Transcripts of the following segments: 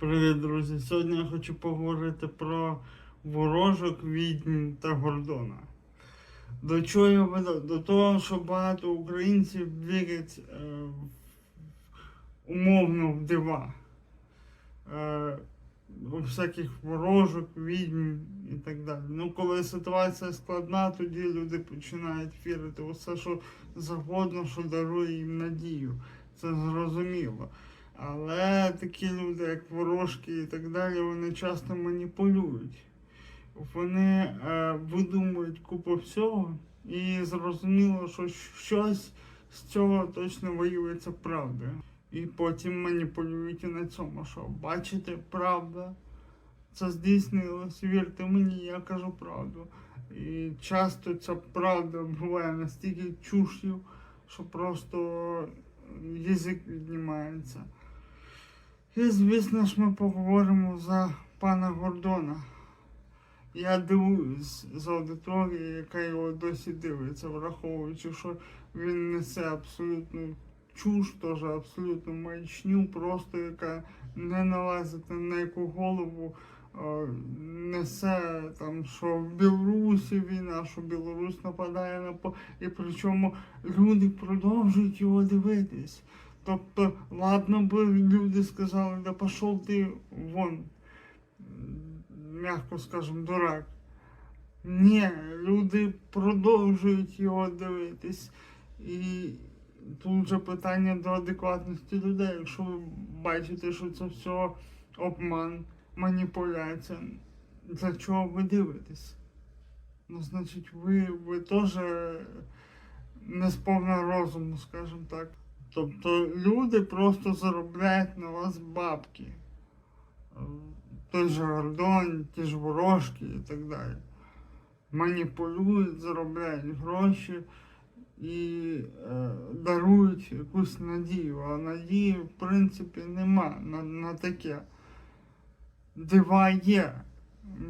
Привіт, друзі! Сьогодні я хочу поговорити про ворожок, відьм та Гордона. До чого я веду? До того, що багато українців вірять е, умовно в дива. Е, у всяких ворожок, відьм і так далі. Ну, коли ситуація складна, тоді люди починають вірити у все, що завгодно, що дарує їм надію. Це зрозуміло. Але такі люди, як ворожки і так далі, вони часто маніпулюють. Вони е, видумують купу всього, і зрозуміло, що щось з цього точно виявиться правдою. І потім маніпулюють і на цьому, що бачите, правда, це здійснилось, вірте мені, я кажу правду. І часто ця правда буває настільки чуш'ю, що просто язик віднімається. І, звісно ж, ми поговоримо за пана Гордона. Я дивуюсь з аудиторії, яка його досі дивиться, враховуючи, що він несе абсолютну чуш, теж абсолютну маячню, просто яка не налазить на яку голову. Несе там, що в Білорусі війна, що Білорусь нападає на по і причому люди продовжують його дивитись. Тобто, ладно би люди сказали, да пішов ти вон, м'яко скажем, дурак. Ні, люди продовжують його дивитись. І тут вже питання до адекватності людей. Якщо ви бачите, що це все обман, маніпуляція, для чого ви дивитесь? Ну, значить, ви, ви теж не сповна розуму, скажімо так. Тобто люди просто заробляють на вас бабки. Е, Той же Гордон, ті ж ворожки і так далі. Маніпулюють, заробляють гроші і е, дарують якусь надію. А надії, в принципі, нема на, на таке. Дива є,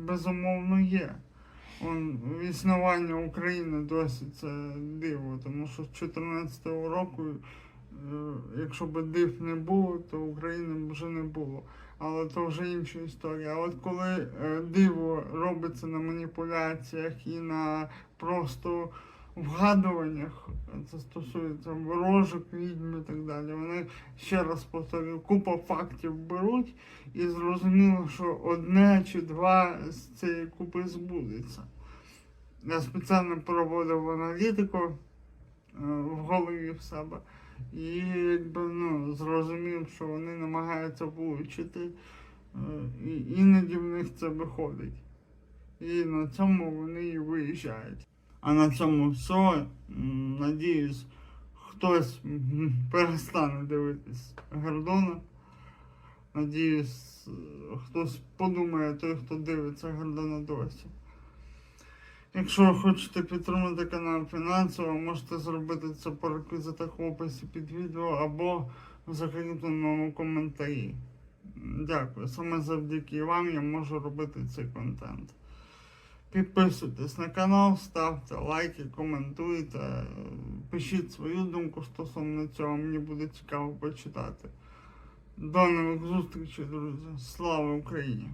безумовно є. Он, існування України досі це диво, тому що з 2014 року, якщо б див не було, то України б вже не було. Але то вже інша історія. А от коли е, диво робиться на маніпуляціях і на просто вгадуваннях, це стосується ворожок, відьм і так далі. Вони ще раз повторюю, купа фактів беруть і зрозуміло, що одне чи два з цієї купи збудеться. Я спеціально проводив аналітику е, в голові в себе. І якби ну, зрозумів, що вони намагаються влучити, е, і іноді в них це виходить. І на цьому вони і виїжджають. А на цьому все. Надіюсь, хтось перестане дивитись Гордона. Надіюсь, хтось подумає, той, хто дивиться Гордона досі. Якщо ви хочете підтримати канал фінансово, можете зробити це по реквізитах в описі під відео або в закріпленому коментарі. Дякую. Саме завдяки вам я можу робити цей контент. Підписуйтесь на канал, ставте лайки, коментуйте, пишіть свою думку стосовно цього, мені буде цікаво почитати. До нових зустрічей, друзі. Слава Україні!